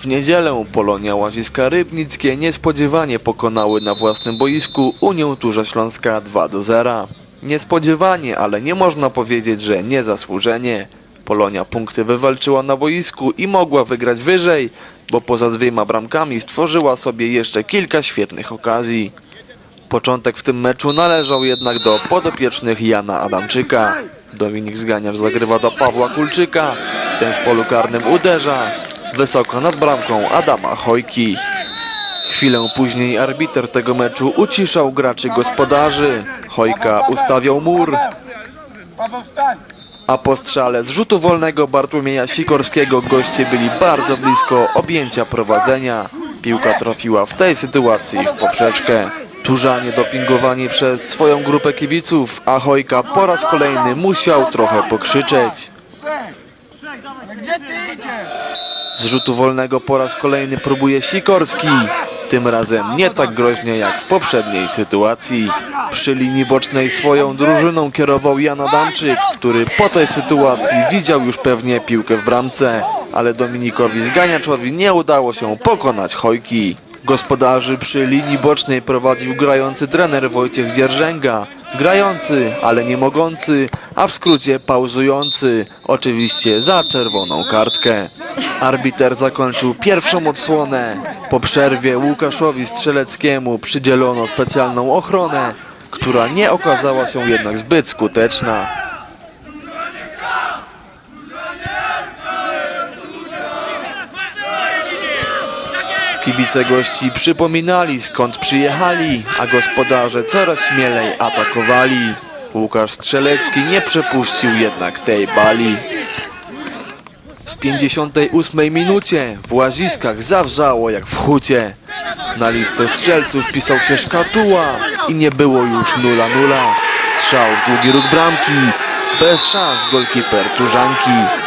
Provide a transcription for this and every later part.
W niedzielę Polonia Łaziska Rybnickie niespodziewanie pokonały na własnym boisku Unię Turza Śląska 2 do 0. Niespodziewanie, ale nie można powiedzieć, że niezasłużenie. Polonia punkty wywalczyła na boisku i mogła wygrać wyżej, bo poza dwiema bramkami stworzyła sobie jeszcze kilka świetnych okazji. Początek w tym meczu należał jednak do podopiecznych Jana Adamczyka. Dominik Zganiarz zagrywa do Pawła Kulczyka. Ten w polu karnym uderza. Wysoko nad bramką Adama Chojki. Chwilę później arbiter tego meczu uciszał graczy gospodarzy. Chojka ustawiał mur, a po strzale z rzutu wolnego Bartłomieja Sikorskiego goście byli bardzo blisko objęcia prowadzenia. Piłka trafiła w tej sytuacji w poprzeczkę. Turzanie dopingowani przez swoją grupę kibiców, a Chojka po raz kolejny musiał trochę pokrzyczeć. Gdzie ty idziesz? Z rzutu wolnego po raz kolejny próbuje Sikorski. Tym razem nie tak groźnie jak w poprzedniej sytuacji. Przy linii bocznej swoją drużyną kierował Jan Adamczyk, który po tej sytuacji widział już pewnie piłkę w bramce, ale Dominikowi Zganiaczowi nie udało się pokonać Chojki. Gospodarzy przy linii bocznej prowadził grający trener Wojciech Dzierżęga. Grający, ale nie mogący, a w skrócie pauzujący, oczywiście za czerwoną kartkę. Arbiter zakończył pierwszą odsłonę. Po przerwie Łukaszowi Strzeleckiemu przydzielono specjalną ochronę, która nie okazała się jednak zbyt skuteczna. Kibice gości przypominali skąd przyjechali, a gospodarze coraz śmielej atakowali. Łukasz Strzelecki nie przepuścił jednak tej bali. W 58 minucie w Łaziskach zawrzało jak w hucie. Na listę strzelców wpisał się Szkatuła i nie było już 0-0. Strzał w długi róg bramki, bez szans golkiper Turzanki.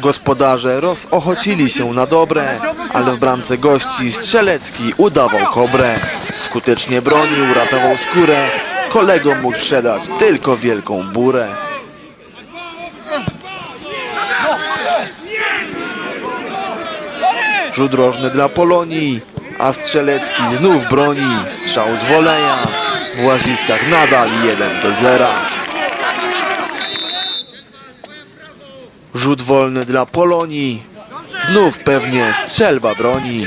Gospodarze rozochocili się na dobre, ale w bramce gości Strzelecki udawał kobrę. Skutecznie bronił, ratował skórę. Kolegom mógł sprzedać tylko wielką burę. Rzut rożny dla Polonii, a Strzelecki znów broni. Strzał z woleja. W Łaziskach nadal 1 do 0. Rzut wolny dla Polonii. Znów pewnie strzelba broni.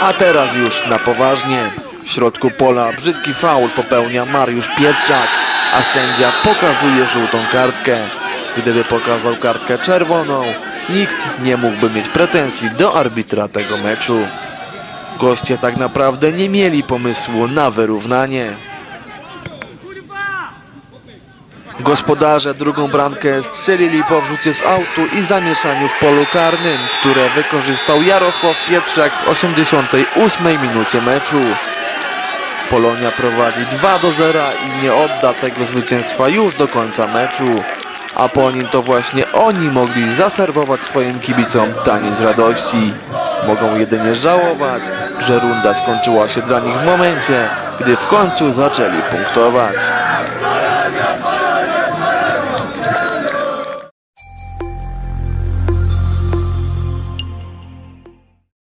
A teraz już na poważnie. W środku pola brzydki faul popełnia Mariusz Pietrzak, a sędzia pokazuje żółtą kartkę. Gdyby pokazał kartkę czerwoną, nikt nie mógłby mieć pretensji do arbitra tego meczu. Goście tak naprawdę nie mieli pomysłu na wyrównanie. Gospodarze drugą bramkę strzelili po wrzucie z autu i zamieszaniu w polu karnym, które wykorzystał Jarosław Pietrzak w 88 minucie meczu. Polonia prowadzi 2 do 0 i nie odda tego zwycięstwa już do końca meczu. A po nim to właśnie oni mogli zaserwować swoim kibicom taniec radości. Mogą jedynie żałować, że runda skończyła się dla nich w momencie, gdy w końcu zaczęli punktować.